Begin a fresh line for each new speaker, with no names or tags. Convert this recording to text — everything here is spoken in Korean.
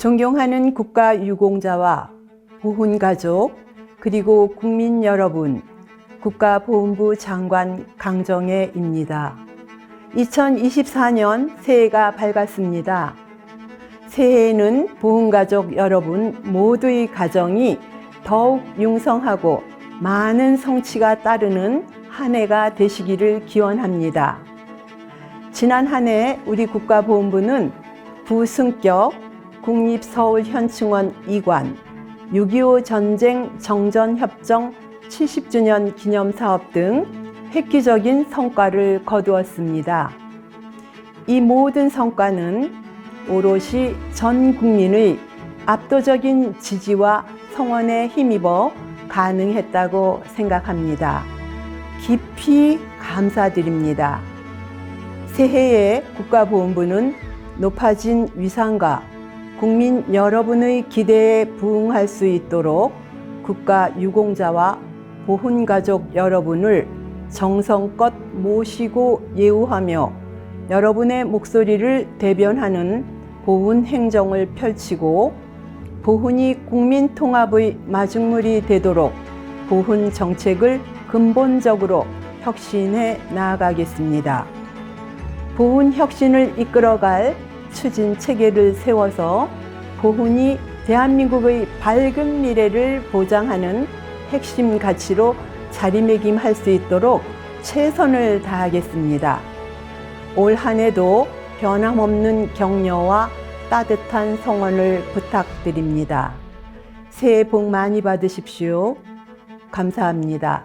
존경하는 국가 유공자와 보훈가족, 그리고 국민 여러분, 국가보훈부 장관 강정혜입니다. 2024년 새해가 밝았습니다. 새해에는 보훈가족 여러분 모두의 가정이 더욱 융성하고 많은 성취가 따르는 한 해가 되시기를 기원합니다. 지난 한 해 우리 국가보훈부는 부승격 국립서울현충원 이관 6.25 전쟁 정전협정 70주년 기념사업 등 획기적인 성과를 거두었습니다. 이 모든 성과는 오롯이 전 국민의 압도적인 지지와 성원에 힘입어 가능했다고 생각합니다. 깊이 감사드립니다. 새해에 국가보훈부는 높아진 위상과 국민 여러분의 기대에 부응할 수 있도록 국가 유공자와 보훈가족 여러분을 정성껏 모시고 예우하며 여러분의 목소리를 대변하는 보훈 행정을 펼치고 보훈이 국민 통합의 마중물이 되도록 보훈 정책을 근본적으로 혁신해 나아가겠습니다. 보훈 혁신을 이끌어갈 추진 체계를 세워서 보훈이 대한민국의 밝은 미래를 보장하는 핵심 가치로 자리매김할 수 있도록 최선을 다하겠습니다. 올 한 해도 변함없는 격려와 따뜻한 성원을 부탁드립니다. 새해 복 많이 받으십시오. 감사합니다.